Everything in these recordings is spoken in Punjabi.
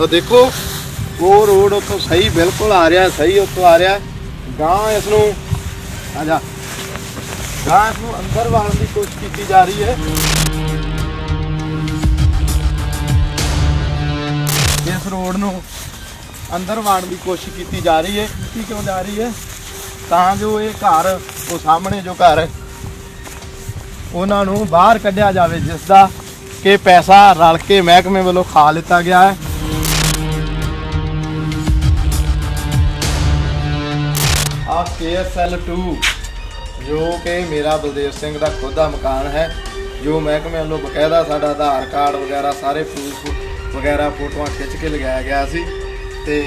ਤਾਂ ਦੇਖੋ, ਉਹ ਰੋਡ ਉੱਥੋਂ ਸਹੀ ਬਿਲਕੁਲ ਆ ਰਿਹਾ, ਸਹੀ ਉੱਥੋਂ ਆ ਰਿਹਾ। ਗਾਂ ਇਸ ਨੂੰ ਆ ਜਾ ਗਾਂ ਇਸ ਨੂੰ ਅੰਦਰ ਵਾੜਨ ਦੀ ਕੋਸ਼ਿਸ਼ ਕੀਤੀ ਜਾ ਰਹੀ ਹੈ। ਇਸ ਰੋਡ ਨੂੰ ਅੰਦਰ ਵਾੜਨ ਦੀ ਕੋਸ਼ਿਸ਼ ਕੀਤੀ ਜਾ ਰਹੀ ਹੈ। ਕੀਤੀ ਕਿਉਂ ਜਾ ਰਹੀ ਹੈ? ਤਾਂ ਜੋ ਇਹ ਘਰ, ਉਹ ਸਾਹਮਣੇ ਜੋ ਘਰ ਉਹਨਾਂ ਨੂੰ ਬਾਹਰ ਕੱਢਿਆ ਜਾਵੇ, ਜਿਸ ਦਾ ਕਿ ਪੈਸਾ ਰਲ ਕੇ ਮਹਿਕਮੇ ਵੱਲੋਂ ਖਾ ਲਿੱਤਾ ਗਿਆ ਹੈ। ਆ KSL 2 ਜੋ ਕਿ ਮੇਰਾ ਬਲਦੇਵ ਸਿੰਘ ਦਾ ਖੁਦ ਦਾ ਮਕਾਨ ਹੈ, ਜੋ ਮਹਿਕਮੇ ਵੱਲੋਂ ਬਕਾਇਦਾ ਸਾਡਾ ਆਧਾਰ ਕਾਰਡ ਵਗੈਰਾ ਸਾਰੇ ਪ੍ਰੂਫ ਵਗੈਰਾ ਫੋਟੋਆਂ ਖਿੱਚ ਕੇ ਲਗਾਇਆ ਗਿਆ ਸੀ। ਤੇ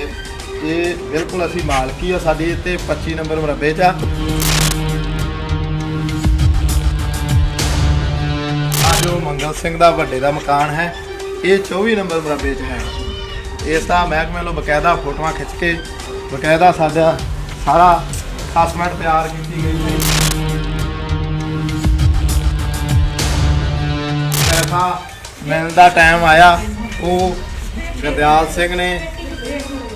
ਇਹ ਬਿਲਕੁਲ ਅਸੀਂ ਮਾਲਕੀ ਆ ਸਾਡੀ ਇੱਥੇ 25 ਨੰਬਰ ਮਰਬੇ 'ਚ ਆ। ਆ ਜੋ ਮੰਗਲ ਸਿੰਘ ਦਾ ਵੱਡੇ ਦਾ ਮਕਾਨ ਹੈ, ਇਹ 24 ਨੰਬਰ ਮਰਬੇ 'ਚ ਹੈ। ਇਸ ਦਾ ਮਹਿਕਮੇ ਵੱਲੋਂ ਬਕਾਇਦਾ ਫੋਟੋਆਂ ਖਿੱਚ ਕੇ, ਬਕਾਇਦਾ ਸਾਡਾ ਸਾਰਾ ਖਾਸਮੈਂਟ ਤਿਆਰ ਕੀਤੀ ਗਈ ਹੈ ਪੈਸਾ ਮਿਲਣ ਦਾ ਟਾਈਮ ਆਇਆ। ਉਹ ਗਰਦਿਆਲ ਸਿੰਘ ਨੇ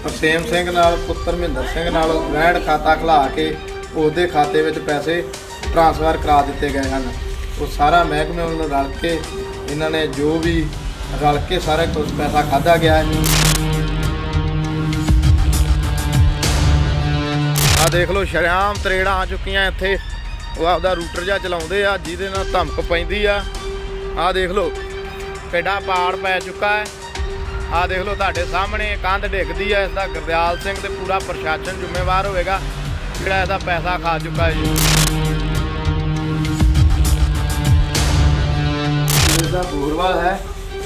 ਤਰਸੇਮ ਸਿੰਘ ਨਾਲ, ਪੁੱਤਰ ਮਹਿੰਦਰ ਸਿੰਘ ਨਾਲ ਗ੍ਰੈਂਡ ਖਾਤਾ ਖੁਲਾ ਕੇ ਉਹਦੇ ਖਾਤੇ ਵਿੱਚ ਪੈਸੇ ਟ੍ਰਾਂਸਫਰ ਕਰਾ ਦਿੱਤੇ ਗਏ ਹਨ। ਉਹ ਸਾਰਾ ਮਹਿਕਮੇ ਵੱਲੋਂ ਰਲ ਕੇ, ਇਹਨਾਂ ਨੇ ਜੋ ਵੀ ਰਲ ਕੇ ਸਾਰਾ ਕੁਝ ਪੈਸਾ ਖਾਦਾ ਗਿਆ ਹੈ। ਆ ਦੇਖ ਲਓ, ਸ਼ਰਿਆਮ ਤਰੇੜਾਂ ਆ ਚੁੱਕੀਆਂ ਇੱਥੇ। ਉਹ ਆਪਦਾ ਰੂਟਰ ਜਿਹਾ ਚਲਾਉਂਦੇ ਆ, ਜਿਹਦੇ ਨਾਲ ਧਮਕ ਪੈਂਦੀ ਆ। ਆ ਦੇਖ ਲਓ, ਕਿੱਡਾ ਪਾੜ ਪੈ ਚੁੱਕਾ ਹੈ। ਆ ਦੇਖ ਲਓ, ਤੁਹਾਡੇ ਸਾਹਮਣੇ ਕੰਧ ਡਿੱਗਦੀ ਹੈ ਇਸ ਦਾ ਗੁਰਦਿਆਲ ਸਿੰਘ ਤੇ ਪੂਰਾ ਪ੍ਰਸ਼ਾਸਨ ਜ਼ਿੰਮੇਵਾਰ ਹੋਵੇਗਾ, ਜਿਹੜਾ ਇਹਦਾ ਪੈਸਾ ਖਾ ਚੁੱਕਾ ਹੈ ਜੀ। ਇਹਦਾ ਬੂਰਵਾਲ ਹੈ,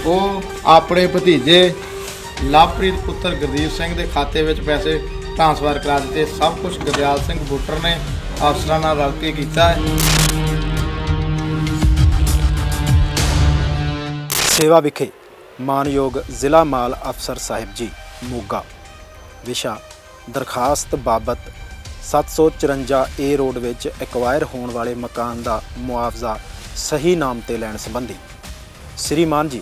ਉਹ ਆਪਣੇ ਭਤੀਜੇ ਲਵਪ੍ਰੀਤ ਪੁੱਤਰ ਗੁਰਦੀਪ ਸਿੰਘ ਦੇ ਖਾਤੇ ਵਿੱਚ ਪੈਸੇ ਟ੍ਰਾਂਸਫਰ ਕਰਾ ਦਿੱਤੇ। ਸਭ ਕੁਝ ਗੁਰਦਿਆਲ ਸਿੰਘ ਬੁੱਟਰ ਨੇ ਅਫਸਰਾਂ ਨਾਲ ਰਲ ਕੇ ਕੀਤਾ ਹੈ। ਸੇਵਾ ਵਿਖੇ ਮਾਨਯੋਗ ਜ਼ਿਲ੍ਹਾ ਮਾਲ ਅਫਸਰ ਸਾਹਿਬ ਜੀ, ਮੋਗਾ। ਵਿਸ਼ਾ, ਦਰਖਾਸਤ ਬਾਬਤ 754 ਏ ਰੋਡ ਵਿੱਚ ਐਕਵਾਇਰ ਹੋਣ ਵਾਲੇ ਮਕਾਨ ਦਾ ਮੁਆਵਜ਼ਾ ਸਹੀ ਨਾਮ ਤੇ ਲੈਣ ਸੰਬੰਧੀ। ਸ੍ਰੀਮਾਨ ਜੀ,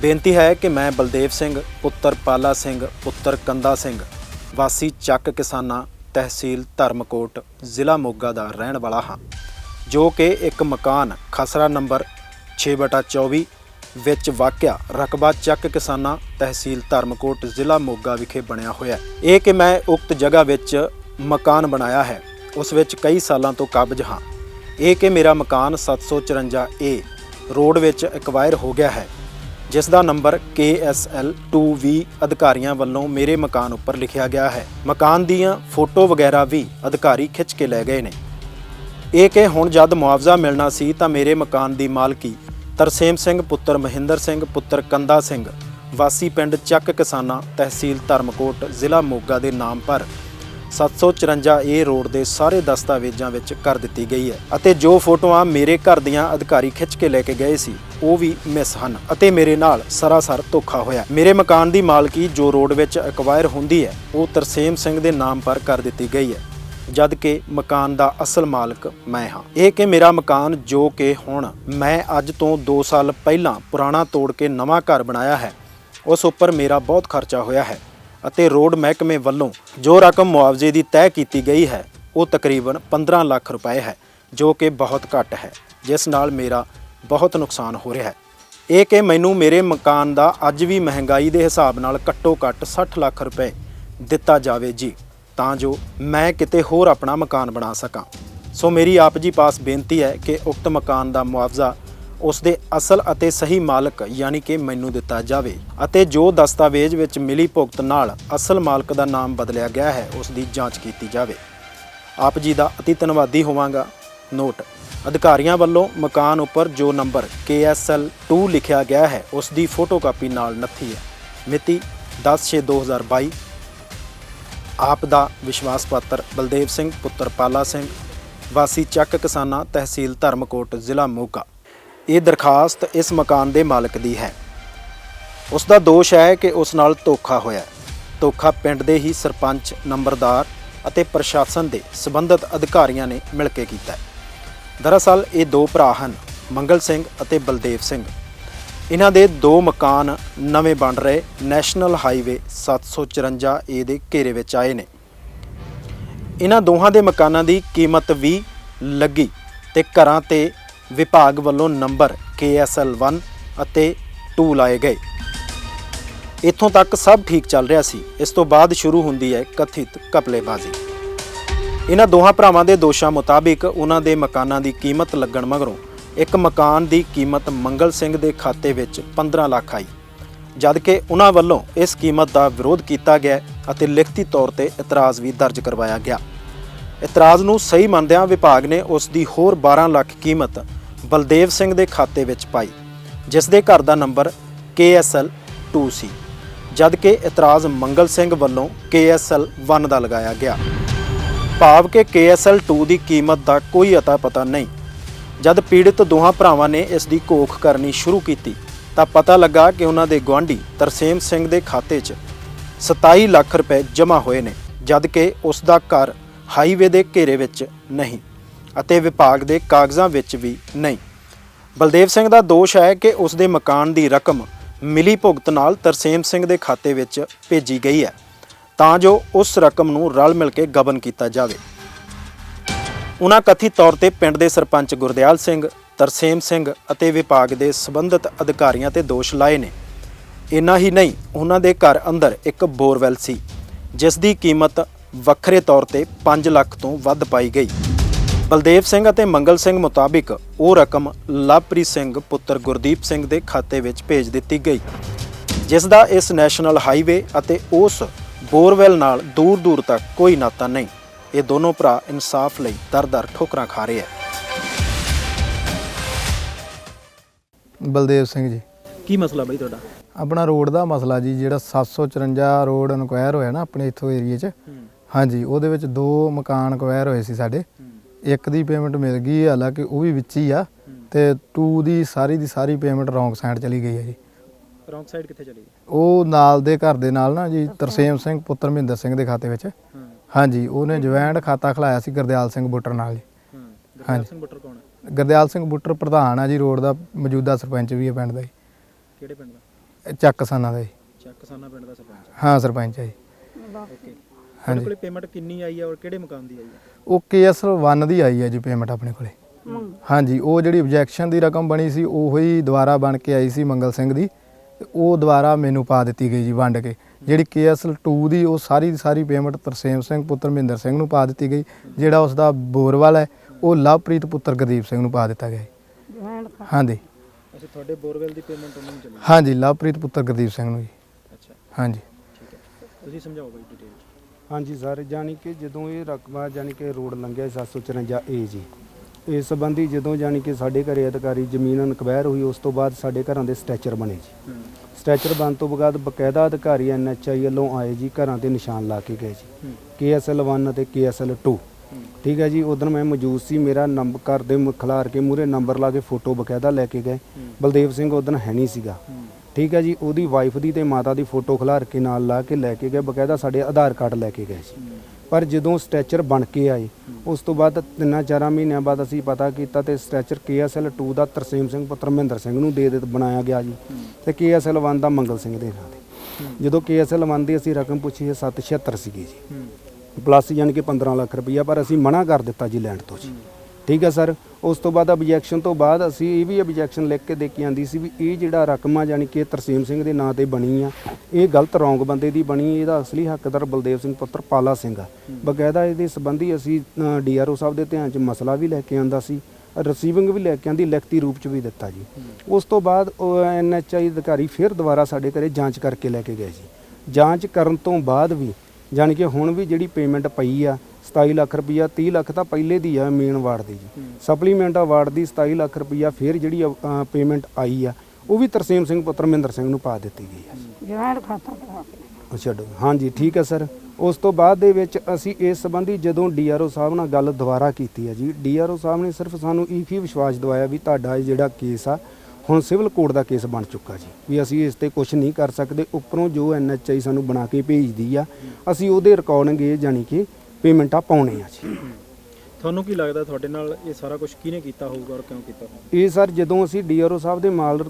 ਬੇਨਤੀ ਹੈ ਕਿ ਮੈਂ ਬਲਦੇਵ ਸਿੰਘ, ਪੁੱਤਰ ਪਾਲਾ ਸਿੰਘ, ਪੁੱਤਰ ਕੰਦਾ ਸਿੰਘ ਵਾਸੀ ਚੱਕ ਕਿਸਾਨਾ ਤਹਿਸੀਲ ਧਰਮਕੋਟ, ਜ਼ਿਲ੍ਹਾ ਮੋਗਾ ਦਾ ਰਹਿਣ ਵਾਲਾ ਹਾਂ, ਜੋ ਕਿ ਇੱਕ ਮਕਾਨ ਖਸਰਾ ਨੰਬਰ 6/24 ਵਿੱਚ ਵਾਕਿਆ ਰਕਬਾ ਚੱਕ ਕਿਸਾਨਾ ਤਹਿਸੀਲ ਧਰਮਕੋਟ, ਜ਼ਿਲ੍ਹਾ ਮੋਗਾ ਵਿਖੇ ਬਣਿਆ ਹੋਇਆ ਹੈ। ਇਹ ਕਿ ਮੈਂ ਉਕਤ ਜਗ੍ਹਾ ਵਿੱਚ ਮਕਾਨ ਬਣਾਇਆ ਹੈ, ਉਸ ਵਿੱਚ ਕਈ ਸਾਲਾਂ ਤੋਂ ਕਬਜ਼ ਹਾਂ ਇਹ ਕਿ ਮੇਰਾ ਮਕਾਨ 754 ਏ ਰੋਡ ਵਿੱਚ ਐਕਵਾਇਰ ਹੋ ਗਿਆ ਹੈ ਜਿਸ ਦਾ ਨੰਬਰ KSL 2V ਅਧਿਕਾਰੀਆਂ ਵੱਲੋਂ ਮੇਰੇ ਮਕਾਨ ਉੱਪਰ ਲਿਖਿਆ ਗਿਆ ਹੈ। ਮਕਾਨ ਦੀਆਂ ਫੋਟੋ ਵਗੈਰਾ ਵੀ ਅਧਿਕਾਰੀ ਖਿੱਚ ਕੇ ਲੈ ਗਏ ਨੇ। ਇਹ ਕਿ ਹੁਣ ਜਦ ਮੁਆਵਜ਼ਾ ਮਿਲਣਾ ਸੀ ਤਾਂ ਮੇਰੇ ਮਕਾਨ ਦੀ ਮਾਲਕੀ ਤਰਸੇਮ ਸਿੰਘ, ਪੁੱਤਰ ਮਹਿੰਦਰ ਸਿੰਘ, ਪੁੱਤਰ ਕੰਦਾ ਸਿੰਘ, ਵਾਸੀ ਪਿੰਡ ਚੱਕ ਕਿਸਾਨਾ ਤਹਿਸੀਲ ਧਰਮਕੋਟ, ਜ਼ਿਲ੍ਹਾ ਮੋਗਾ ਦੇ ਨਾਮ ਪਰ 754 ਏ ਰੋਡ ਦੇ ਸਾਰੇ ਦਸਤਾਵੇਜ਼ਾਂ ਵਿੱਚ ਕਰ ਦਿੱਤੀ ਗਈ ਹੈ ਅਤੇ ਜੋ ਫੋਟੋਆਂ ਮੇਰੇ ਘਰ ਦੀਆਂ ਅਧਿਕਾਰੀ ਖਿੱਚ ਕੇ ਲੈ ਕੇ ਗਏ ਸੀ, ਉਹ ਵੀ ਮਿਸ ਹਨ ਅਤੇ ਮੇਰੇ ਨਾਲ ਸਰਾਸਰ ਧੋਖਾ ਹੋਇਆ। ਮੇਰੇ ਮਕਾਨ ਦੀ ਮਾਲਕੀ ਜੋ ਰੋਡ ਵਿੱਚ ਐਕਵਾਇਰ ਹੁੰਦੀ ਹੈ, ਉਹ ਤਰਸੇਮ ਸਿੰਘ ਦੇ ਨਾਮ ਪਰ ਕਰ ਦਿੱਤੀ ਗਈ ਹੈ। ਜਦ ਕਿ ਮਕਾਨ ਦਾ ਅਸਲ ਮਾਲਕ ਮੈਂ ਹਾਂ। ਇਹ ਕਿ ਮੇਰਾ ਮਕਾਨ ਜੋ ਕਿ ਹੁਣ ਮੈਂ ਅੱਜ ਤੋਂ 2 ਸਾਲ ਪਹਿਲਾਂ ਪੁਰਾਣਾ ਤੋੜ ਕੇ ਨਵਾਂ ਘਰ ਬਣਾਇਆ ਹੈ, ਉਸ ਉੱਪਰ ਮੇਰਾ ਬਹੁਤ ਖਰਚਾ ਹੋਇਆ ਹੈ। ਅਤੇ ਰੋਡ ਮਹਿਕਮੇ ਵੱਲੋਂ ਜੋ ਰਕਮ ਮੁਆਵਜ਼ੇ ਦੀ ਤੈਅ ਕੀਤੀ ਗਈ ਹੈ, ਉਹ ਤਕਰੀਬਨ 15 ਲੱਖ ਰੁਪਏ ਹੈ, ਜੋ ਕਿ ਬਹੁਤ ਘੱਟ ਹੈ, ਜਿਸ ਨਾਲ ਮੇਰਾ ਬਹੁਤ ਨੁਕਸਾਨ ਹੋ ਰਿਹਾ ਹੈ। ਇਹ ਕਿ ਮੈਨੂੰ ਮੇਰੇ ਮਕਾਨ ਦਾ ਅੱਜ ਵੀ ਮਹਿੰਗਾਈ ਦੇ ਹਿਸਾਬ ਨਾਲ ਘੱਟੋ ਘੱਟ 60 ਲੱਖ ਰੁਪਏ ਦਿੱਤਾ ਜਾਵੇ ਜੀ, ਤਾਂ ਜੋ ਮੈਂ ਕਿਤੇ ਹੋਰ ਆਪਣਾ ਮਕਾਨ ਬਣਾ ਸਕਾਂ। ਸੋ ਮੇਰੀ ਆਪ ਜੀ ਪਾਸ ਬੇਨਤੀ ਹੈ ਕਿ ਉਕਤ ਮਕਾਨ ਦਾ ਮੁਆਵਜ਼ਾ ਉਸ ਦੇ ਅਸਲ ਅਤੇ ਸਹੀ ਮਾਲਕ ਯਾਨੀ ਕਿ ਮੈਨੂੰ ਦਿੱਤਾ ਜਾਵੇ ਅਤੇ ਜੋ ਦਸਤਾਵੇਜ਼ ਵਿੱਚ ਮਿਲੀ ਭੁਗਤ ਨਾਲ ਅਸਲ ਮਾਲਕ ਦਾ ਨਾਮ ਬਦਲਿਆ ਗਿਆ ਹੈ ਉਸ ਦੀ ਜਾਂਚ ਕੀਤੀ ਜਾਵੇ। ਆਪ ਜੀ ਦਾ ਅਤੀ ਧੰਨਵਾਦੀ ਹੋਵਾਂਗਾ। ਨੋਟ ਅਧਿਕਾਰੀਆਂ ਵੱਲੋਂ ਮਕਾਨ ਉੱਪਰ ਜੋ ਨੰਬਰ KSL 2 ਲਿਖਿਆ ਗਿਆ ਹੈ ਉਸ ਦੀ ਫੋਟੋਕਾਪੀ ਨਾਲ ਨੱਥੀ ਹੈ। ਮਿਤੀ 10/6/2022 ਆਪ ਦਾ ਵਿਸ਼ਵਾਸ ਪਾਤਰ ਬਲਦੇਵ ਸਿੰਘ, ਪੁੱਤਰ ਪਾਲਾ ਸਿੰਘ। ਵਾਸੀ ਚੱਕ ਕਿਸਾਨਾ ਤਹਿਸੀਲ ਧਰਮਕੋਟ, ਜ਼ਿਲ੍ਹਾ ਮੋਗਾ। ਇਹ ਦਰਖਾਸਤ ਇਸ ਮਕਾਨ ਦੇ ਮਾਲਕ ਦੀ ਹੈ। ਉਸ ਦਾ ਦੋਸ਼ ਹੈ ਕਿ ਉਸ ਨਾਲ ਧੋਖਾ ਹੋਇਆ ਧੋਖਾ ਪਿੰਡ ਦੇ ਹੀ ਸਰਪੰਚ, ਨੰਬਰਦਾਰ ਅਤੇ ਪ੍ਰਸ਼ਾਸਨ ਦੇ ਸਬੰਧਤ ਅਧਿਕਾਰੀਆਂ ਨੇ ਮਿਲ ਕੇ ਕੀਤਾ ਦਰਅਸਲ, ਇਹ ਦੋ ਭਰਾ ਹਨ, ਮੰਗਲ ਸਿੰਘ ਅਤੇ ਬਲਦੇਵ ਸਿੰਘ। ਇਹਨਾਂ ਦੇ ਦੋ ਮਕਾਨ ਨਵੇਂ ਬਣ ਰਹੇ ਨੈਸ਼ਨਲ ਹਾਈਵੇ 754 ਏ ਦੇ ਘੇਰੇ ਵਿੱਚ ਆਏ ਨੇ। ਇਹਨਾਂ ਦੋਹਾਂ ਦੇ ਮਕਾਨਾਂ ਦੀ ਕੀਮਤ ਵੀ ਲੱਗੀ ਤੇ ਘਰਾਂ ਤੇ ਵਿਭਾਗ ਵੱਲੋਂ ਨੰਬਰ KSL 1 ਅਤੇ 2 ਲਾਏ ਗਏ। ਇੱਥੋਂ ਤੱਕ ਸਭ ਠੀਕ ਚੱਲ ਰਿਹਾ ਸੀ। ਇਸ ਤੋਂ ਬਾਅਦ ਸ਼ੁਰੂ ਹੁੰਦੀ ਹੈ ਕਥਿਤ ਕਪਲੇਬਾਜ਼ੀ। ਇਹਨਾਂ ਦੋਹਾਂ ਭਰਾਵਾਂ ਦੇ ਦੋਸ਼ਾਂ ਮੁਤਾਬਿਕ ਉਹਨਾਂ ਦੇ ਮਕਾਨਾਂ ਦੀ ਕੀਮਤ ਲੱਗਣ ਮਗਰੋਂ ਇੱਕ ਮਕਾਨ ਦੀ ਕੀਮਤ ਮੰਗਲ ਸਿੰਘ ਦੇ ਖਾਤੇ ਵਿੱਚ 15 ਲੱਖ ਆਈ। ਜਦਕਿ ਉਹਨਾਂ ਵੱਲੋਂ ਇਸ ਕੀਮਤ ਦਾ ਵਿਰੋਧ ਕੀਤਾ ਗਿਆ ਅਤੇ ਲਿਖਤੀ ਤੌਰ ਤੇ ਇਤਰਾਜ਼ ਵੀ ਦਰਜ ਕਰਵਾਇਆ ਗਿਆ। ਇਤਰਾਜ਼ ਨੂੰ ਸਹੀ ਮੰਨਦਿਆਂ ਵਿਭਾਗ ਨੇ ਉਸ ਦੀ ਹੋਰ 12 ਲੱਖ ਕੀਮਤ ਬਲਦੇਵ ਸਿੰਘ ਦੇ ਖਾਤੇ ਵਿੱਚ ਪਾਈ, ਜਿਸ ਦੇ ਘਰ ਦਾ ਨੰਬਰ KSL 2 ਸੀ, ਜਦ ਕਿ ਇਤਰਾਜ਼ ਮੰਗਲ ਸਿੰਘ ਵੱਲੋਂ KSL 1 ਦਾ ਲਗਾਇਆ ਗਿਆ। ਭਾਵ ਕਿ KSL 2 ਦੀ ਕੀਮਤ ਦਾ ਕੋਈ ਅਤਾ ਪਤਾ ਨਹੀਂ। ਜਦ ਪੀੜਿਤ ਦੋਹਾਂ ਭਰਾਵਾਂ ਨੇ ਇਸ ਦੀ ਘੋਖ ਕਰਨੀ ਸ਼ੁਰੂ ਕੀਤੀ, ਤਾਂ ਪਤਾ ਲੱਗਾ ਕਿ ਉਹਨਾਂ ਦੇ ਗੁਆਂਢੀ ਤਰਸੇਮ ਸਿੰਘ ਦੇ ਖਾਤੇ 'ਚ 27 ਲੱਖ ਰੁਪਏ ਜਮ੍ਹਾਂ ਹੋਏ ਨੇ, ਜਦ ਕਿ ਉਸ ਦਾ ਘਰ ਹਾਈਵੇ ਦੇ ਘੇਰੇ ਵਿੱਚ ਨਹੀਂ। ਅਤੇ ਵਿਭਾਗ ਦੇ ਕਾਗਜ਼ਾਂ ਵਿੱਚ ਵੀ ਨਹੀਂ। ਬਲਦੇਵ ਸਿੰਘ ਦਾ ਦੋਸ਼ ਹੈ ਕਿ ਉਸ ਦੇ ਮਕਾਨ ਦੀ ਰਕਮ ਮਿਲੀ ਭੁਗਤ ਨਾਲ ਤਰਸੇਮ ਸਿੰਘ ਦੇ ਖਾਤੇ ਵਿੱਚ ਭੇਜੀ ਗਈ ਹੈ, ਤਾਂ ਜੋ ਉਸ ਰਕਮ ਨੂੰ ਰਲ ਮਿਲ ਕੇ ਗਬਨ ਕੀਤਾ ਜਾਵੇ। ਉਹਨਾਂ ਕਥਿਤ ਤੌਰ ਤੇ ਪਿੰਡ ਦੇ ਸਰਪੰਚ ਗੁਰਦਿਆਲ ਸਿੰਘ, ਤਰਸੇਮ ਸਿੰਘ ਅਤੇ ਵਿਭਾਗ ਦੇ ਸੰਬੰਧਿਤ ਅਧਿਕਾਰੀਆਂ ਤੇ ਦੋਸ਼ ਲਾਏ ਨੇ। ਇੰਨਾ ਹੀ ਨਹੀਂ ਉਹਨਾਂ ਦੇ ਘਰ ਅੰਦਰ ਇੱਕ ਬੋਰਵੈਲ ਸੀ, ਜਿਸ ਦੀ ਕੀਮਤ ਵੱਖਰੇ ਤੌਰ ਤੇ 5 ਲੱਖ ਤੋਂ ਵੱਧ ਪਾਈ ਗਈ। ਬਲਦੇਵ ਸਿੰਘ ਅਤੇ ਮੰਗਲ ਸਿੰਘ ਮੁਤਾਬਿਕ ਉਹ ਰਕਮ ਲਵਪ੍ਰੀਤ ਸਿੰਘ ਪੁੱਤਰ ਗੁਰਦੀਪ ਸਿੰਘ ਦੇ ਖਾਤੇ ਵਿੱਚ ਭੇਜ ਦਿੱਤੀ ਗਈ ਜਿਸ ਦਾ ਇਸ ਨੈਸ਼ਨਲ ਹਾਈਵੇ ਅਤੇ ਉਸ ਬੋਰਵੈਲ ਨਾਲ ਦੂਰ ਦੂਰ ਤੱਕ ਕੋਈ ਨਾਤਾ ਨਹੀਂ। ਇਹ ਦੋਨੋਂ ਭਰਾ ਇਨਸਾਫ ਲਈ ਦਰ-ਦਰ ਠੋਕਰਾਂ ਖਾ ਰਹੇ ਹੈ ਬਲਦੇਵ ਸਿੰਘ ਜੀ। ਕੀ ਮਸਲਾ ਬਈ ਤੁਹਾਡਾ? ਆਪਣਾ ਰੋਡ ਦਾ ਮਸਲਾ ਜੀ ਜਿਹੜਾ 754 ਰੋਡ ਇਨਕੁਆਇਰ ਹੋਇਆ ਨਾ ਆਪਣੇ ਇੱਥੋਂ ਏਰੀਏ 'ਚ। ਹਾਂਜੀ ਉਹਦੇ ਵਿੱਚ ਦੋ ਮਕਾਨ ਇਨਕੁਆਇਰ ਹੋਏ ਸੀ ਸਾਡੇ। ਇੱਕ ਦੀ ਪੇਮੈਂਟ ਮਿਲ ਗਈ ਹੈ, ਹਾਲਾਂਕਿ ਉਹ ਵੀ ਵਿੱਚ ਹੀ ਆ ਤੇ 2 ਦੀ ਸਾਰੀ ਦੀ ਸਾਰੀ ਪੇਮੈਂਟ ਰੌਂਗ ਸਾਈਡ ਚਲੀ ਗਈ ਹੈ ਜੀ। ਰੌਂਗ ਸਾਈਡ ਕਿੱਥੇ ਚਲੀ ਗਈ? ਉਹ ਨਾਲ ਦੇ ਘਰ ਦੇ ਨਾਲ ਨਾ ਜੀ ਤਰਸੇਮ ਸਿੰਘ ਪੁੱਤਰ ਮਹਿੰਦਰ ਸਿੰਘ ਦੇ ਖਾਤੇ ਵਿੱਚ। ਹਾਂ। ਹਾਂਜੀ ਉਹਨੇ ਜਵੈਂਡ ਖਾਤਾ ਖਲਾਇਆ ਸੀ ਗੁਰਦਿਆਲ ਸਿੰਘ ਬੁੱਟਰ ਨਾਲ ਜੀ। ਹਾਂ ਹਾਂਜੀ। ਸਿੰਘ ਬੁੱਟਰ ਕੌਣ ਹੈ ਗੁਰਦਿਆਲ ਸਿੰਘ ਬੁੱਟਰ ਪ੍ਰਧਾਨ ਆ ਜੀ ਰੋਡ ਦਾ ਮੌਜੂਦਾ ਸਰਪੰਚ ਵੀ ਹੈ ਪਿੰਡ ਦਾ ਜੀ। ਕਿਹੜੇ ਪਿੰਡ ਦਾ? ਇਹ ਚੱਕ ਸਾਨਾ ਦਾ ਜੀ। ਚੱਕ ਸਾਨਾ ਪਿੰਡ ਦਾ ਸਰਪੰਚ ਹਾਂ ਸਰਪੰਚ ਹੈ ਜੀ। ਓਕੇ। ਹਾਂਜੀ। ਕੋਲੇ ਪੇਮੈਂਟ ਕਿੰਨੀ ਆਈ ਹੈ ਔਰ ਕਿਹੜੇ ਮਕਾਨ ਦੀ ਆਈ ਹੈ ਉਹ ਕੇਐਸਐਲ 1 ਦੀ ਆਈ ਹੈ ਜੀ ਪੇਮੈਂਟ ਆਪਣੇ ਕੋਲੇ। ਹਾਂਜੀ ਉਹ ਜਿਹੜੀ ਆਬਜੈਕਸ਼ਨ ਦੀ ਰਕਮ ਬਣੀ ਸੀ ਉਹ ਹੀ ਦੁਬਾਰਾ ਬਣ ਕੇ ਆਈ ਸੀ ਮੰਗਲ ਸਿੰਘ ਦੀ। ਤੇ ਉਹ ਦੁਬਾਰਾ ਮੈਨੂੰ ਪਾ ਦਿੱਤੀ ਗਈ ਜੀ ਵੰਡ ਕੇ। ਜਿਹੜੀ ਕੇਐਸਐਲ 2 ਦੀ ਉਹ ਸਾਰੀ ਦੀ ਸਾਰੀ ਪੇਮੈਂਟ ਤਰਸੇਮ ਸਿੰਘ ਪੁੱਤਰ ਮਹਿੰਦਰ ਸਿੰਘ ਨੂੰ ਪਾ ਦਿੱਤੀ ਗਈ। ਜਿਹੜਾ ਉਸ ਦਾ ਬੋਰਵਾਲ ਹੈ ਉਹ ਲਵਪ੍ਰੀਤ ਪੁੱਤਰ ਗੁਰਦੀਪ ਸਿੰਘ ਨੂੰ ਪਾ ਦਿੱਤਾ ਗਿਆ। ਹਾਂਜੀ। ਅੱਛਾ ਤੁਹਾਡੇ ਬੋਰਵੈਲ ਦੀ ਪੇਮੈਂਟ ਉਹਨਾਂ ਨੂੰ ਚਲੀ। ਹਾਂਜੀ ਲਵਪ੍ਰੀਤ ਪੁੱਤਰ ਗੁਰਦੀਪ ਸਿੰਘ ਨੂੰ ਜੀ। ਅੱਛਾ। ਹਾਂਜੀ। ਠੀਕ ਹੈ। ਤੁਸੀਂ ਸਮਝਾਓ ਬਈ ਡਿਟੇਲ ਹਾਂਜੀ ਸਰ, ਜਾਣੀ ਕਿ ਜਦੋਂ ਇਹ ਰਕਬਾ ਜਾਣੀ ਕਿ ਰੋਡ ਲੰਘਿਆ 754 ਏ ਜੀ, ਇਸ ਸੰਬੰਧੀ ਜਦੋਂ ਜਾਣੀ ਕਿ ਸਾਡੇ ਘਰੇ ਅਧਿਕਾਰੀ ਜ਼ਮੀਨ ਇਨਕਵਾਇਰ ਹੋਈ, ਉਸ ਤੋਂ ਬਾਅਦ ਸਾਡੇ ਘਰਾਂ ਦੇ ਸਟੈਚਰ ਬਣੇ ਜੀ। ਸਟੈਚਰ ਸਟ੍ਰੈਚਰ ਬਣ ਤੋਂ ਬਾਅਦ ਬਕਾਇਦਾ ਅਧਿਕਾਰੀ ਐਨਐਚਆਈ ਵੱਲੋਂ ਆਏ ਜੀ, ਘਰਾਂ ਤੇ ਨਿਸ਼ਾਨ ਲਾ ਕੇ ਗਏ ਜੀ। ਹੂੰ ਕੇਐਸਐਲ 1 ਅਤੇ ਕੇਐਸਐਲ 2 ਹੂੰ ਠੀਕ ਹੈ ਜੀ ਉਦੋਂ ਮੈਂ ਮੌਜੂਦ ਸੀ, ਮੇਰਾ ਨੰਬਰ ਘਰ ਦੇ ਮੁ- ਖਿਲਾਰ ਕੇ ਮੂਰੇ ਨੰਬਰ ਲਾ ਕੇ ਫੋਟੋ ਬਕਾਇਦਾ ਲੈ ਕੇ ਗਏ। ਬਲਦੇਵ ਸਿੰਘ ਉਦੋਂ ਹੈ ਨਹੀਂ ਸੀਗਾ। ਠੀਕ ਹੈ ਜੀ ਉਹਦੀ ਵਾਈਫ ਦੀ ਤੇ ਮਾਤਾ ਦੀ ਫੋਟੋ ਖਿਲਾਰ ਕੇ ਨਾਲ ਲਾ ਕੇ ਲੈ ਕੇ ਗਏ ਬਕਾਇਦਾ ਸਾਡੇ ਆਧਾਰ ਕਾਰਡ ਲੈ ਕੇ ਗਏ ਸੀ। ਪਰ ਜਦੋਂ ਸਟ੍ਰੈਚਰ ਬਣ ਕੇ ਆਏ ਉਸ ਤੋਂ ਬਾਅਦ ਤਿੰਨਾਂ ਚਾਰਾਂ ਮਹੀਨਿਆਂ ਬਾਅਦ ਅਸੀਂ ਪਤਾ ਕੀਤਾ ਤੇ ਸਟ੍ਰੈਚਰ KSL 2 ਦਾ ਤਰਸੇਮ ਸਿੰਘ ਪੁੱਤਰ ਮਹਿੰਦਰ ਸਿੰਘ ਨੂੰ ਦੇ ਦੇ ਬਣਾਇਆ ਗਿਆ ਜੀ। ਤੇ KSL 1 ਦਾ ਮੰਗਲ ਸਿੰਘ ਦੇ ਨਾਂ ਤੇ। ਜਦੋਂ KSL 1 ਦੀ ਅਸੀਂ ਰਕਮ ਪੁੱਛੀ ਹੈ 776 ਸੀਗੀ ਜੀ। ਪਲੱਸ ਯਾਨੀ ਕਿ 15 ਲੱਖ ਰੁਪਈਆ ਪਰ ਅਸੀਂ ਮਨਾ ਕਰ ਦਿੱਤਾ ਜੀ ਲੈਣ ਤੋਂ ਜੀ। ਠੀਕ ਹੈ ਸਰ। ਉਸ ਤੋਂ ਬਾਅਦ ਆਬਜੈਕਸ਼ਨ ਤੋਂ ਬਾਅਦ ਅਸੀਂ ਇਹ ਵੀ ਆਬਜੈਕਸ਼ਨ ਲਿਖ ਕੇ ਦੇ ਕੇ ਆਂਦੀ ਸੀ ਵੀ ਇਹ ਜਿਹੜਾ ਰਕਮ ਆ ਯਾਨੀ ਕਿ ਤਰਸੀਮ ਸਿੰਘ ਦੇ ਨਾਂ ਤੇ ਬਣੀ ਆ, ਇਹ ਗਲਤ ਰੌਂਗ ਬੰਦੇ ਦੀ ਬਣੀ, ਇਹਦਾ ਅਸਲੀ ਹੱਕਦਾਰ ਬਲਦੇਵ ਸਿੰਘ ਪੁੱਤਰ ਪਾਲਾ ਸਿੰਘ ਆ। ਬਕਾਇਦਾ ਇਹਦੇ ਸੰਬੰਧੀ ਅਸੀਂ ਡੀਆਰਓ ਸਾਹਿਬ ਦੇ ਧਿਆਨ 'ਚ ਮਸਲਾ ਵੀ ਲੈ ਕੇ ਆਂਦਾ ਸੀ ਰਿਸੀਵਿੰਗ ਵੀ ਲੈ ਕੇ ਆਂਦੀ, ਲਿਖਤੀ ਰੂਪ 'ਚ ਵੀ ਦਿੱਤਾ ਜੀ। ਉਸ ਤੋਂ ਬਾਅਦ ਐਨਐਚਆਈ ਅਧਿਕਾਰੀ ਫਿਰ ਦੁਬਾਰਾ ਸਾਡੇ ਘਰੇ ਜਾਂਚ ਕਰਕੇ ਲੈ ਕੇ ਗਏ ਜੀ। ਜਾਂਚ ਕਰਨ ਤੋਂ ਬਾਅਦ ਵੀ, ਜਾਣੀ ਕਿ ਹੁਣ ਵੀ ਜਿਹੜੀ ਪੇਮੈਂਟ ਪਈ ਆ 27 ਲੱਖ ਰੁਪਈਆ 30 ਲੱਖ ਤਾਂ ਪਹਿਲੇ ਦੀ ਆ ਮੇਨ ਵਾਰਡ ਦੀ ਜੀ। ਸਪਲੀਮੈਂਟ ਅਵਾਰਡ ਦੀ 27 ਲੱਖ ਰੁਪਈਆ ਫਿਰ ਜਿਹੜੀ ਪੇਮੈਂਟ ਆਈ ਆ ਉਹ ਵੀ ਤਰਸੇਮ ਸਿੰਘ ਪੁੱਤਰ ਮਹਿੰਦਰ ਸਿੰਘ ਨੂੰ ਪਾ ਦਿੱਤੀ ਗਈ ਹੈ ਜਵੈਣ ਖਾਤਾ ਕਰਾ ਕੇ ਉਹ ਛੱਡੋ ਹਾਂਜੀ ਠੀਕ ਹੈ ਸਰ। ਉਸ ਤੋਂ ਬਾਅਦ ਦੇ ਵਿੱਚ ਅਸੀਂ ਇਸ ਸੰਬੰਧੀ ਜਦੋਂ ਡੀਆਰਓ ਸਾਹਿਬ ਨਾਲ ਗੱਲ ਦੁਬਾਰਾ ਕੀਤੀ ਹੈ ਜੀ ਡੀਆਰਓ ਸਾਹਿਬ ਨੇ ਸਿਰਫ ਸਾਨੂੰ ਇੱਕ ਹੀ ਵਿਸ਼ਵਾਸ ਦਿਵਾਇਆ ਵੀ ਤੁਹਾਡਾ ਇਹ ਜਿਹੜਾ ਕੇਸ ਆ ਹੁਣ ਸਿਵਲ ਕੋਰਟ ਦਾ ਕੇਸ ਬਣ ਚੁੱਕਾ ਜੀ। ਵੀ ਅਸੀਂ ਇਸ ਤੇ ਕੁਝ ਨਹੀਂ ਕਰ ਸਕਦੇ ਉੱਪਰੋਂ ਜੋ ਐਨਐਚਆਈ ਸਾਨੂੰ ਬਣਾ ਕੇ ਭੇਜਦੀ ਆ ਅਸੀਂ ਉਹਦੇ ਰਿਕਾਰਡਿੰਗ ਇਹ ਜਾਣੀ ਕਿ ਪੇਮੈਂਟਾਂ ਪਾਉਣੇ ਆ ਜੀ। ਤੁਹਾਨੂੰ ਕੀ ਲੱਗਦਾ ਤੁਹਾਡੇ ਨਾਲ ਇਹ ਸਾਰਾ ਕੁਝ ਕਿਹਨੇ ਕੀਤਾ ਹੋਊਗਾ ਔਰ ਕਿਉਂ ਕੀਤਾ ਹੋਊਗਾ? ਇਹ ਸਰ ਜਦੋਂ ਅਸੀਂ ਡੀਆਰਓ ਸਾਹਿਬ ਦੇ ਮਾਲ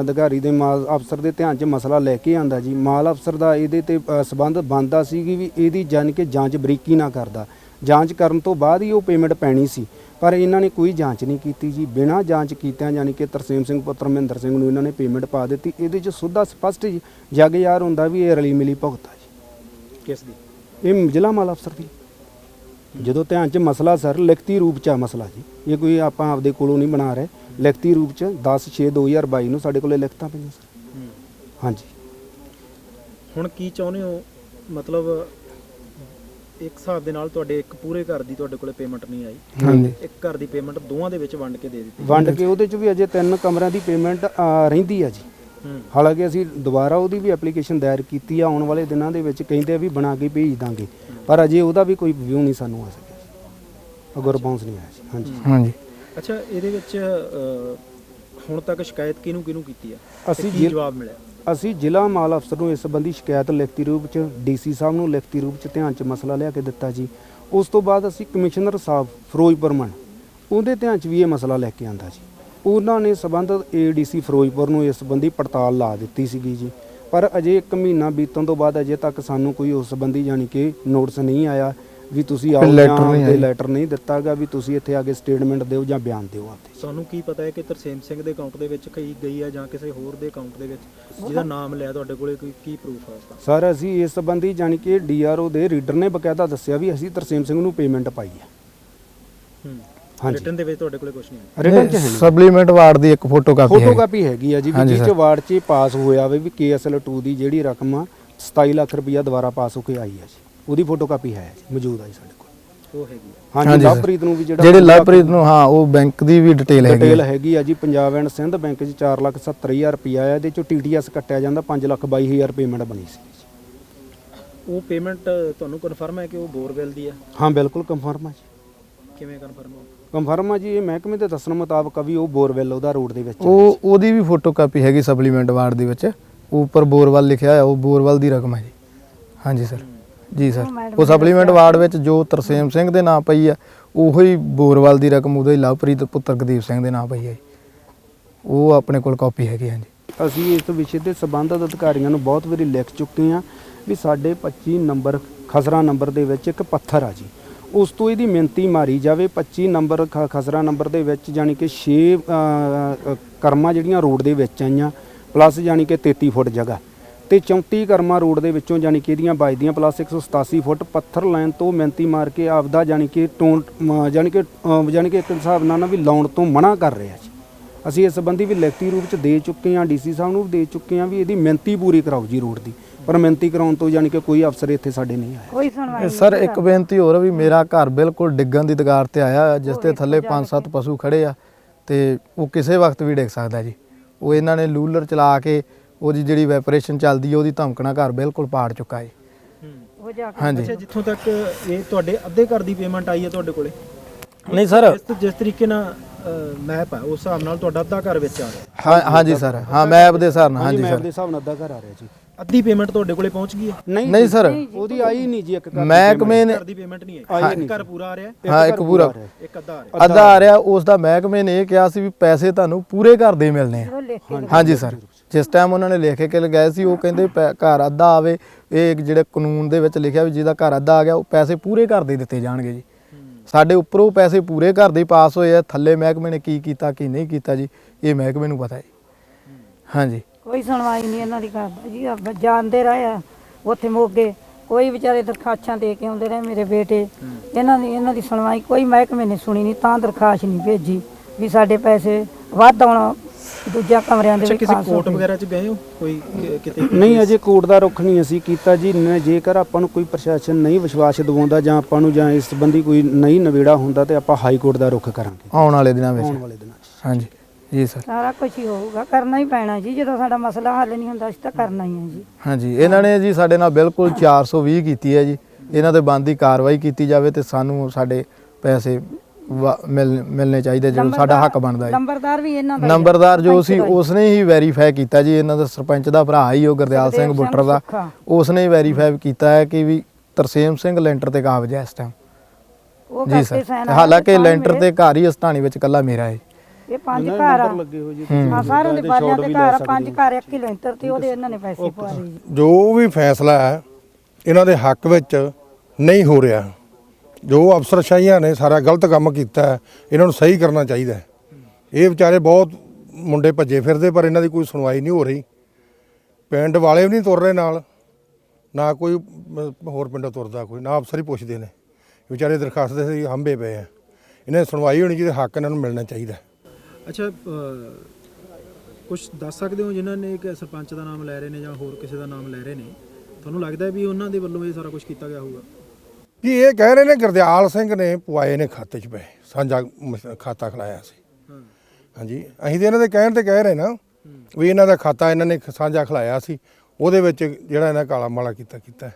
ਅਧਿਕਾਰੀ ਦੇ ਮਾਲ ਅਫਸਰ ਦੇ ਧਿਆਨ 'ਚ ਮਸਲਾ ਲੈ ਕੇ ਆਂਦਾ ਜੀ ਮਾਲ ਅਫਸਰ ਦਾ ਇਹਦੇ ਤੇ ਅ, ਸਬੰਧ ਬੰਦਾ ਸੀ ਵੀ ਇਹਦੀ ਜਾਣ ਕੇ ਜਾਂਚ ਬਰੀਕੀ ਨਾ ਕਰਦਾ। ਜਾਂਚ ਕਰਨ ਤੋਂ ਬਾਅਦ ਹੀ ਉਹ ਪੇਮੈਂਟ ਪੈਣੀ ਸੀ ਪਰ ਇਹਨਾਂ ਨੇ ਕੋਈ ਜਾਂਚ ਨਹੀਂ ਕੀਤੀ ਜੀ। ਬਿਨਾਂ ਜਾਂਚ ਕੀਤਿਆਂ ਯਾਨੀ ਕਿ ਤਰਸੇਮ ਸਿੰਘ ਪੁੱਤਰ ਮਹਿੰਦਰ ਸਿੰਘ ਨੂੰ ਇਹਨਾਂ ਨੇ ਪੇਮੈਂਟ ਪਾ ਦਿੱਤੀ। ਇਹਦੇ 'ਚ ਸੁੱਧਾ ਸਪਸ਼ਟ ਜੀ ਜਗ ਯਾਰ ਹੁੰਦਾ ਵੀ ਇਹ ਰਲੀ ਮਿਲੀ ਭੁਗਤਾ ਜੀ। ਕਿਸ ਦੀ? ਇਹ ਜ਼ਿਲ੍ਹਾ ਮਾਲ ਅਫਸਰ ਦੀ। ਜਦੋਂ ਧਿਆਨ 'ਚ ਮਸਲਾ ਸਰ ਲਿਖਤੀ ਰੂਪ 'ਚ ਆ ਮਸਲਾ ਜੀ। ਇਹ ਕੋਈ ਆਪਾਂ ਆਪਦੇ ਕੋਲੋਂ ਨਹੀਂ ਬਣਾ ਰਹੇ। ਲਿਖਤੀ ਰੂਪ 'ਚ 10 6 2022 ਨੂੰ ਸਾਡੇ ਕੋਲੇ ਲਿਖਤਾਂ ਪਈਆਂ ਸਰ। ਹਾਂਜੀ। ਹੁਣ ਕੀ ਚਾਹੁੰਦੇ ਹੋ? ਮਤਲਬ ਇੱਕ ਹਿਸਾਬ ਦੇ ਨਾਲ ਤੁਹਾਡੇ ਇੱਕ ਪੂਰੇ ਘਰ ਦੀ ਤੁਹਾਡੇ ਕੋਲੇ ਪੇਮੈਂਟ ਨਹੀਂ ਆਈ। ਹਾਂਜੀ। ਇੱਕ ਘਰ ਦੀ ਪੇਮੈਂਟ ਦੋਵਾਂ ਦੇ ਵਿੱਚ ਵੰਡ ਕੇ ਦੇ ਦਿੱਤੀ। ਵੰਡ ਕੇ ਉਹਦੇ 'ਚ ਵੀ ਅਜੇ ਤਿੰਨ ਕਮਰਿਆਂ ਦੀ ਪੇਮੈਂਟ ਰਹਿੰਦੀ ਆ ਜੀ। ਹਾਲਾਂਕਿ ਅਸੀਂ ਦੁਬਾਰਾ ਉਹਦੀ ਵੀ ਐਪਲੀਕੇਸ਼ਨ ਦਾਇਰ ਕੀਤੀ ਆ ਆਉਣ ਵਾਲੇ ਦਿਨਾਂ ਦੇ ਵਿੱਚ ਕਹਿੰਦੇ ਆ ਵੀ ਬਣਾ ਕੇ ਭੇਜ ਦਾਂਗੇ। ਪਰ ਅਜੇ ਉਹਦਾ ਵੀ ਕੋਈ ਵਿਊ ਨਹੀਂ ਸਾਨੂੰ ਆ ਸਕਿਆ। ਅਗਰ ਰਿਸਪੌਂਸ ਨਹੀਂ ਆਇਆ ਜੀ ਹਾਂਜੀ। ਹਾਂਜੀ। ਅੱਛਾ ਇਹਦੇ ਵਿੱਚ ਅਹ, ਹੁਣ ਤੱਕ ਸ਼ਿਕਾਇਤ ਕਿਹਨੂੰ ਕਿਹਨੂੰ ਕੀਤੀ ਆ? ਤੇ ਅਸੀਂ ਕੀ ਜਿ- ਜਵਾਬ ਮਿਲਿਆ? ਅਸੀਂ ਜ਼ਿਲ੍ਹਾ ਮਾਲ ਅਫਸਰ ਨੂੰ ਇਸ ਸੰਬੰਧੀ ਸ਼ਿਕਾਇਤ ਲਿਖਤੀ ਰੂਪ ਚ ਡੀਸੀ ਸਾਹਿਬ ਨੂੰ ਲਿਖਤੀ ਰੂਪ ਚ ਧਿਆਨ ਚ ਮਸਲਾ ਲਿਆ ਕੇ ਦਿੱਤਾ ਜੀ। ਉਸ ਤੋਂ ਬਾਅਦ ਅਸੀਂ ਕਮਿਸ਼ਨਰ ਸਾਹਿਬ ਫਿਰੋਜ਼ਪੁਰ ਮਨ ਉਹਦੇ ਧਿਆਨ ਚ ਵੀ ਇਹ ਮਸਲਾ ਲੈ ਕੇ ਆਂਦਾ ਜੀ। ਉਹਨਾਂ ਨੇ ਸੰਬੰਧਿਤ ਏਡੀਸੀ ਫਿਰੋਜ਼ਪੁਰ ਨੂੰ ਇਸ ਸੰਬੰਧੀ ਪੜਤਾਲ ਲਾ ਦਿੱਤੀ ਸੀਗੀ ਜੀ। ਪਰ ਅਜੇ 1 ਮਹੀਨਾ ਬੀਤਣ ਤੋਂ ਬਾਅਦ ਅਜੇ ਤੱਕ ਸਾਨੂੰ ਕੋਈ ਉਸ ਸੰਬੰਧੀ ਜਾਣੀ ਕਿ ਨੋਟਿਸ ਨਹੀਂ ਆਇਆ ਵੀ ਤੁਸੀਂ ਆਓ ਜਾਂ ਨਹੀਂ ਤੇ। ਲੈਟਰ ਨਹੀਂ ਦਿੱਤਾਗਾ ਵੀ ਤੁਸੀਂ ਇੱਥੇ ਆ ਕੇ ਸਟੇਟਮੈਂਟ ਦਿਓ ਜਾਂ ਬਿਆਨ ਦਿਓ ਆਪਦੇ ਸਾਨੂੰ ਕੀ ਪਤਾ ਹੈ ਕਿ ਤਰਸੇਮ ਸਿੰਘ ਦੇ ਅਕਾਊਂਟ ਦੇ ਵਿੱਚ ਕਈ ਗਈ ਆ ਜਾਂ ਕਿਸੇ ਹੋਰ ਦੇ ਅਕਾਊਂਟ ਦੇ ਵਿੱਚ ਜਿਹਦਾ ਨਾਮ ਲਿਆ ਤੁਹਾਡੇ ਕੋਲੇ ਕੋਈ ਕੀ ਪ੍ਰੂਫ ਹੈ ਸਰ ਅਸੀਂ ਇਸ ਸੰਬੰਧੀ ਜਾਣੀ ਕਿ ਡੀਆਰਓ ਦੇ ਰੀਡਰ ਨੇ ਬਕਾਇਦਾ ਦੱਸਿਆ ਵੀ ਅਸੀਂ ਤਰਸੇਮ ਸਿੰਘ ਨੂੰ ਪੇਮੈਂਟ ਪਾਈ ਹੈ ਹੂੰ। ਹਾਂਜੀ। ਰਿਟਰਨ ਦੇ ਵਿੱਚ ਤੁਹਾਡੇ ਕੋਲੇ ਕੁਝ ਨਹੀਂ ਹੈ। ਰਿਟਰਨ ਚ ਹੈ ਨਹੀਂ। ਸਬਲੀਮੈਂਟ ਵਾਰਡ ਦੀ ਇੱਕ ਫੋਟੋ ਕਾਪੀ ਫੋਟੋ ਹੈ। ਕਾਪੀ ਹੈਗੀ ਆ ਜੀ ਵੀ ਹਾਂਜੀ ਚ ਸਰ। ਵਾਰਡ ਚ ਪਾਸ ਹੋਇਆ ਵੇ ਵੀ KSL 2 ਦੀ ਜਿਹੜੀ ਰਕਮ ਆ 27 ਲੱਖ ਰੁਪਇਆ ਦੁਬਾਰਾ ਪਾਸ ਹੋ ਕੇ ਆਈ ਹੈ ਜੀ। ਉਹਦੀ ਫੋਟੋ ਕਾਪੀ ਹੈ ਜੀ ਮੌਜੂਦ ਆ ਜੀ ਸਾਡੇ ਕੋਲ। ਉਹ ਹੈਗੀ ਆ। ਹਾਂਜੀ ਹਾਂਜੀ ਸਰ। ਲਵਪ੍ਰੀਤ ਨੂੰ ਵੀ ਜਿਹੜਾ ਜਿਹੜੇ ਲਵਪ੍ਰੀਤ ਨੂੰ ਹਾਂ ਉਹ ਬੈਂਕ ਦੀ ਵੀ ਡਿਟੇਲ ਹੈਗੀ ਡਿਟੇਲ ਹੈ। ਹੈਗੀ ਆ ਜੀ ਪੰਜਾਬ ਐਂਡ ਸਿੰਧ ਬੈਂਕ 'ਚ 4 ਲੱਖ 70 ਹਜ਼ਾਰ ਰੁਪਇਆ ਆ ਇਹਦੇ ਚੋਂ TDS ਕੱਟਿਆ ਜਾਂਦਾ 5 ਲੱਖ 22 ਹਜ਼ਾਰ ਪੇਮੈਂਟ ਬਣੀ ਸੀ ਉਹ ਪੇਮੈਂਟ ਤੁਹਾਨੂੰ ਕਨਫਰਮ ਹੈ ਕਿ ਉਹ ਬੋਰਵੈਲ ਦੀ ਆ ਹਾਂ ਬਿਲਕੁਲ ਕੰਫਰਮ ਆ ਜੀ। ਕਿਵੇਂ ਕਨਫਰਮ ਹੋ ਕੰਫਰਮ ਆ ਜੀ ਇਹ ਮਹਿਕਮੇ ਦੇ ਦੱਸਣ ਮੁਤਾਬਕ ਆ ਵੀ ਉਹ ਬੋਰਵੈਲ ਉਹਦਾ ਰੋਡ ਦੇ ਵਿੱਚ ਆ। ਉਹ ਉਹਦੀ ਵੀ ਫੋਟੋ ਕਾਪੀ ਹੈਗੀ ਸਬਲੀਮੈਂਟ ਵਾਰਡ ਦੇ ਵਿੱਚ। ਉਹ ਉੱਪਰ ਬੋਰਵਲ ਲਿਖਿਆ ਹੋਇਆ ਉਹ ਬੋਰਵਲ ਦੀ ਰਕਮ ਹੈ ਜੀ। ਹਾਂਜੀ ਸਰ ਜੀ ਸਰ ਉਹ ਸਬਲੀਮੈਂਟ ਵਾਰਡ ਵਿੱਚ ਜੋ ਤਰਸੇਮ ਸਿੰਘ ਦੇ ਨਾਂ ਪਈ ਆ ਉਹੋ ਹੀ ਬੋਰਵਲ ਦੀ ਰਕਮ ਉਹਦੇ ਲਵਪ੍ਰੀਤ ਪੁੱਤਰ ਗਦੀਪ ਸਿੰਘ ਦੇ ਨਾਂ ਪਈ ਹੈ ਜੀ। ਉਹ ਆਪਣੇ ਕੋਲ ਕਾਪੀ ਹੈਗੀ ਹਾਂਜੀ ਅਸੀਂ ਇਸ ਵਿਸ਼ੇ ਤੇ ਸਬੰਧਤ ਅਧਿਕਾਰੀਆਂ ਨੂੰ ਬਹੁਤ ਵਾਰੀ ਲਿਖ ਚੁੱਕੇ ਹਾਂ ਵੀ ਸਾਡੇ 25 ਨੰਬਰ ਖਸਰਾ ਨੰਬਰ ਦੇ ਵਿੱਚ ਇੱਕ ਪੱਥਰ ਆ ਜੀ। ਉਸ ਤੋਂ ਇਹਦੀ ਮਿੰਤੀ ਮਾਰੀ ਜਾਵੇ 25 ਨੰਬਰ ਖ- ਖਸਰਾ ਨੰਬਰ ਦੇ ਵਿੱਚ ਜਾਣੀ ਕਿ 6 ਕਰਮਾਂ ਜਿਹੜੀਆਂ ਰੋਡ ਦੇ ਵਿੱਚ ਆਈਆਂ ਪਲੱਸ ਜਾਣੀ ਕਿ 33 ਫੁੱਟ ਜਗ੍ਹਾ। ਤੇ 34 ਕਰਮਾਂ ਰੋਡ ਦੇ ਵਿੱਚੋਂ ਜਾਣੀ ਕਿ ਇਹਦੀਆਂ ਵੱਜਦੀਆਂ ਪਲੱਸ 187 ਫੁੱਟ ਪੱਥਰ ਲਾਈਨ ਤੋਂ ਮਿੰਤੀ ਮਾਰ ਕੇ ਆਪਦਾ ਜਾਣੀ ਕਿ ਟੋਨ ਮ- ਜਾਣੀ ਕਿ ਅ, ਜਾਣੀ ਕਿ ਇੱਕ ਹਿਸਾਬ ਨਾਲ ਨਾ ਵੀ ਲਾਉਣ ਤੋਂ ਮਨਾ ਕਰ ਰਿਹਾ ਜੀ। ਅਸੀਂ ਇਸ ਸੰਬੰਧੀ ਵੀ ਲਿਖਤੀ ਰੂਪ ਚ ਦੇ ਚੁੱਕੇ ਹਾਂ ਡੀਸੀ ਸਾਹਿਬ ਨੂੰ ਦੇ ਚੁੱਕੇ ਹਾਂ ਵੀ ਇਹਦੀ ਮਿਹਨਤੀ ਪੂਰੀ ਕਰਾਓ ਜੀ ਰੋਡ ਦੀ। ਪਰ ਮਿਹਨਤੀ ਕਰਾਉਣ ਤੋਂ ਜਾਣੀ ਕਿ ਕੋਈ ਅਫਸਰ ਇੱਥੇ ਸਾਡੇ ਨਹੀਂ ਆਇਆ। ਕੋਈ ਸੁਣਵਾਈ ਸਰ ਇੱਕ ਬੇਨਤੀ ਹੋਰ ਵੀ ਮੇਰਾ ਘਰ ਬਿਲਕੁਲ ਡਿੱਗਣ ਦੀ ਦਗਾਰ ਤੇ ਆਇਆ ਜਿਸ ਤੇ ਥੱਲੇ 5-7 ਪਸ਼ੂ ਖੜੇ ਆ ਤੇ ਉਹ ਕਿਸੇ ਵਕਤ ਵੀ ਡਿੱਗ ਸਕਦਾ ਜੀ। ਉਹ ਇਹਨਾਂ ਨੇ ਲੂਲਰ ਚਲਾ ਕੇ ਉਹਦੀ ਜਿਹੜੀ ਵੈਪਰੇਸ਼ਨ ਚੱਲਦੀ ਹੈ ਉਹਦੀ ਧਮਕਣਾ ਘਰ ਬਿਲਕੁਲ ਪਾੜ ਚੁੱਕਾ ਹੈ ਹੋ ਜਾ ਕੇ ਹਾਂਜੀ। ਅੱਛਾ ਜਿੱਥੋਂ ਤੱਕ ਇਹ ਤੁਹਾਡੇ ਅੱਧੇ ਘਰ ਦੀ ਪੇਮੈਂਟ ਆਈ ਹੈ ਤੁਹਾਡੇ ਕੋਲੇ? ਨਹੀਂ ਸਰ। ਜਿਸ ਤਰੀਕੇ ਨਾਲ ਮੈਪ ਹੈ ਉਸ ਹਿਸਾਬ ਨਾਲ ਤੁਹਾਡਾ ਅੱਧਾ ਘਰ ਵਿੱਚ ਆ ਰਿਹਾ। ਹਾਂ ਹਾਂਜੀ ਸਰ। ਹਾਂ ਮੈਪ ਦੇ ਹਿਸਾਬ ਨਾਲ ਹਾਂਜੀ ਮੈਪ ਸਰ। ਦੇ ਹਿਸਾਬ ਨਾਲ ਅੱਧਾ ਘਰ ਆ ਰਿਹਾ ਜੀ। ਅੱਧੀ ਪੇਮੈਂਟ ਤੁਹਾਡੇ ਕੋਲੇ ਪਹੁੰਚ ਗਈ ਹੈ? ਨਹੀਂ ਨਹੀਂ ਸਰ। ਉਹਦੀ ਆਈ ਨਹੀਂ ਜੀ ਇੱਕ ਘਰ ਦੀ ਮਹਿਕਮੇ ਨੇ ਘਰ ਦੀ ਪੇਮੈਂਟ ਨਹੀਂ ਆਈ। ਨਹੀਂ ਘਰ ਪੂਰਾ ਆ ਰਿਹਾ। ਹੈ, ਇੱਕ ਪੂਰਾ। ਆ ਰਿਹਾ। ਇੱਕ ਅੱਧਾ ਆ ਰਿਹਾ। ਅੱਧਾ ਆ ਰਿਹਾ ਉਸ ਦਾ ਮਹਿਕਮੇ ਨੇ ਇਹ ਕਿਹਾ ਸੀ ਵੀ ਪੈਸੇ ਤੁਹਾਨੂੰ ਪੂਰੇ ਘਰ ਦੇ ਮਿਲਨੇ ਆ। ਹਾਂਜੀ। ਸਰ। ਜਿਸ ਟਾਈਮ ਉਹਨਾਂ ਨੇ ਲਿਖ ਕੇ ਲਗਾਏ ਸੀ ਉਹ ਕਹਿੰਦੇ ਘਰ ਅੱਧਾ ਆਵੇ। ਇਹ ਇੱਕ ਜਿਹੜੇ ਕਾਨੂੰਨ ਦੇ ਵਿੱਚ ਲਿਖਿਆ ਵੀ ਜਿਹਦਾ ਘਰ ਅੱਧਾ ਆ ਗਿਆ ਉਹ ਪੈਸੇ ਪੂਰੇ ਘਰ ਦੇ ਦਿੱਤੇ ਜਾਣਗੇ ਜੀ। ਸਾਡੇ ਉੱਪਰੋਂ ਪੈਸੇ ਪੂਰੇ ਘਰ ਦੇ ਪਾਸ ਹੋਏ ਆ, ਥੱਲੇ ਮਹਿਕਮੇ ਨੇ ਕੀ ਕੀਤਾ, ਕੀ ਨਹੀਂ ਕੀਤਾ ਜੀ, ਇਹ ਮਹਿਕਮੇ ਨੂੰ ਪਤਾ ਹੈ। ਹਾਂਜੀ। ਕੋਈ ਸੁਣਵਾਈ ਨਹੀਂ ਇਹਨਾਂ ਦੀ ਕਰਦਾ ਜੀ ਆਪ ਜਾਣਦੇ ਰਹੇ ਆ, ਉੱਥੇ ਮੋਗੇ। ਕੋਈ ਵਿਚਾਰੇ ਦਰਖਾਸਤਾਂ ਦੇ ਕੇ ਆਉਂਦੇ ਰਹੇ ਮੇਰੇ ਬੇਟੇ। ਇਹਨਾਂ ਦੀ ਇਹਨਾਂ ਦੀ ਸੁਣਵਾਈ ਕੋਈ ਮਹਿਕਮੇ ਨੇ ਸੁਣੀ ਨਹੀਂ, ਤਾਂ ਦਰਖਾਸਤ ਨਹੀਂ ਭੇਜੀ ਵੀ ਸਾਡੇ ਪੈਸੇ ਵੱਧ ਆਉਣਾ ਦੂਜਿਆਂ ਕਮਰਿਆਂ ਦੇ ਅੱਛਾ ਵਿੱਚ ਕਿਸੇ ਪਾਸ ਹੋ ਕੋਰਟ। ਵਗੈਰਾ ਚ ਗਏ ਹੋ? ਕੋਈ ਕਿ- ਕਿਤੇ ਨਹੀਂ ਅਜੇ ਕੋਰਟ ਦਾ ਰੁਖ ਨਹੀਂ ਅਸੀਂ ਕੀਤਾ ਜੀ। ਨ- ਜੇਕਰ ਆਪਾਂ ਨੂੰ ਕੋਈ ਪ੍ਰਸ਼ਾਸਨ ਨਹੀਂ ਵਿਸ਼ਵਾਸ ਦਿਵਾਉਂਦਾ ਜਾਂ ਆਪਾਂ ਨੂੰ ਜਾਂ ਇਸ ਸੰਬੰਧੀ ਕੋਈ ਨਹੀਂ ਨਵੇੜਾ ਹੁੰਦਾ ਤੇ ਆਪਾਂ ਹਾਈ ਕੋਰਟ ਦਾ ਰੁਖ ਕਰਾਂਗੇ। ਆਉਣ ਵਾਲੇ ਦਿਨਾਂ ਆਉਣ ਵਿੱਚ ਵਾਲੇ ਦਿਨਾਂ 'ਚ ਹਾਂਜੀ। ਜੀ ਸਰ। ਸਾਰਾ ਕੁਝ ਹੀ ਹੋਊਗਾ। ਕਰਨਾ ਹੀ ਪੈਣਾ ਜੀ। ਜਦੋਂ ਸਾਡਾ ਮਸਲਾ ਹੱਲ ਨਹੀਂ ਹੁੰਦਾ ਅਸੀਂ ਤਾਂ ਕਰਨਾ ਹੀ ਹੈ ਜੀ। ਹਾਂਜੀ। ਇਹਨਾਂ ਨੇ ਜੀ ਸਾਡੇ ਨਾਲ ਬਿਲਕੁਲ 420 ਕੀਤੀ ਹੈ ਜੀ। ਇਹਨਾਂ ਤੇ ਬੰਦੀ ਕਾਰਵਾਈ ਕੀਤੀ ਜਾਵੇ ਤੇ ਸਾਨੂੰ ਸਾਡੇ ਪੈਸੇ ਵਾ- ਮਿਲ- ਮਿਲਣੇ ਚਾਹੀਦੇ ਜਦੋਂ ਸਾਡਾ ਹੱਕ ਬਣਦਾ ਜੀ। ਨੰਬਰਦਾਰ ਵੀ ਇਹਨਾਂ ਦਾ ਹੀ ਆ, ਨੰਬਰਦਾਰ ਜੋ ਸੀ ਹੀ। ਉਸਨੇ ਹੀ ਵੈਰੀਫਾਈ ਕੀਤਾ ਜੀ ਇਹਨਾਂ ਦਾ ਸਰਪੰਚ ਦਾ ਭਰਾ ਹੀ ਉਹ ਗੁਰਦਿਆਲ ਸਿੰਘ ਬੁੱਟਰ ਦਾ। ਸੁੱਖਾ। ਉਸਨੇ ਹੀ ਵੈਰੀਫਾਈ ਕੀਤਾ ਹੈ ਕਿ ਵੀ ਤਰਸੇਮ ਸਿੰਘ ਲੈਂਟਰ ਤੇ ਕਾਬਜ ਹੈ ਇਸ ਟਾਈਮ ਉਹ ਜੀ ਕਰਕੇ ਸਰ। ਹਾਲਾਂਕਿ ਲੈਂਟਰ ਤੇ ਘਰ ਹੀ ਹਸਤਾਨੀ ਵਿੱਚ ਕੱਲਾ ਮੇਰਾ ਹੈ। ਇਹ ਪੰਜ ਘਰ ਆ। ਜੀ ਹਾਂ। ਸਾਰਿਆਂ ਦੇ ਬਾਲਿਆਂ ਦੇ ਘਰ ਆ ਪੰਜ ਘਰ ਇੱਕ ਹੀ ਲੈਂਟਰ ਤੇ ਉਹਦੇ ਇਹਨਾਂ ਨੇ ਪੈਸੇ ਪਵਾਏ ਜੀ ਜੋ ਵੀ ਫੈਸਲਾ ਹੈ ਇਹਨਾਂ ਦੇ ਹੱਕ ਵਿੱਚ ਨਹੀਂ ਹੋ ਰਿਹਾ। ਜੋ ਅਫਸਰਸ਼ਾਹੀਆਂ ਨੇ ਸਾਰਾ ਗਲਤ ਕੰਮ ਕੀਤਾ ਹੈ ਇਹਨਾਂ ਨੂੰ ਸਹੀ ਕਰਨਾ ਚਾਹੀਦਾ ਹੈ। ਇਹ ਵਿਚਾਰੇ ਬਹੁਤ ਮੁੰਡੇ ਭੱਜੇ ਫਿਰਦੇ ਪਰ ਇਹਨਾਂ ਦੀ ਕੋਈ ਸੁਣਵਾਈ ਨਹੀਂ ਹੋ ਰਹੀ। ਪਿੰਡ ਵਾਲੇ ਵੀ ਨਹੀਂ ਤੁਰ ਰਹੇ ਨਾਲ। ਨਾ ਕੋਈ ਅਮ, ਹੋਰ ਪਿੰਡੋਂ ਤੁਰਦਾ ਕੋਈ ਨਾ ਅਫਸਰ ਹੀ ਪੁੱਛਦੇ ਨੇ। ਵਿਚਾਰੇ ਦਰਖਾਸਤ ਦੇ ਸੀ ਹੰਬੇ ਪਏ ਆ। ਇਹਨਾਂ ਦੀ ਸੁਣਵਾਈ ਹੋਣੀ ਚਾਹੀਦੀ ਹੱਕ ਇਹਨਾਂ ਨੂੰ ਮਿਲਣਾ ਚਾਹੀਦਾ ਅੱਛਾ ਕੁਝ ਦੱਸ ਸਕਦੇ ਹੋ ਜਿਨ੍ਹਾਂ ਨੇ ਕਿ ਸਰਪੰਚ ਦਾ ਨਾਮ ਲੈ ਰਹੇ ਨੇ ਜਾਂ ਹੋਰ ਕਿਸੇ ਦਾ ਨਾਮ ਲੈ ਰਹੇ ਨੇ? ਤੁਹਾਨੂੰ ਲੱਗਦਾ ਹੈ ਵੀ ਉਹਨਾਂ ਦੇ ਵੱਲੋਂ ਇਹ ਸਾਰਾ ਕੁਝ ਕੀਤਾ ਗਿਆ ਹੋਊਗਾ? ਕਿ ਇਹ ਕਹਿ ਰਹੇ ਨੇ ਗੁਰਦਿਆਲ ਸਿੰਘ ਨੇ ਪੁਆਏ ਨੇ ਖਾਤੇ 'ਚ ਪਏ ਸਾਂਝਾ ਮਸ਼ ਖਾਤਾ ਖਲਾਇਆ ਸੀ ਹਾਂਜੀ, ਅਸੀਂ ਤੇ ਇਹਨਾਂ ਦੇ ਕਹਿਣ ਤੇ ਕਹਿ ਰਹੇ ਨਾ ਵੀ ਇਹਨਾਂ ਦਾ ਖਾਤਾ ਇਹਨਾਂ ਨੇ ਸਾਂਝਾ ਖਲਾਇਆ ਸੀ, ਉਹਦੇ ਵਿੱਚ ਜਿਹੜਾ ਇਹਨਾਂ ਕਾਲਾ ਮਾਲਾ ਕੀਤਾ ਕੀਤਾ ਹੈ।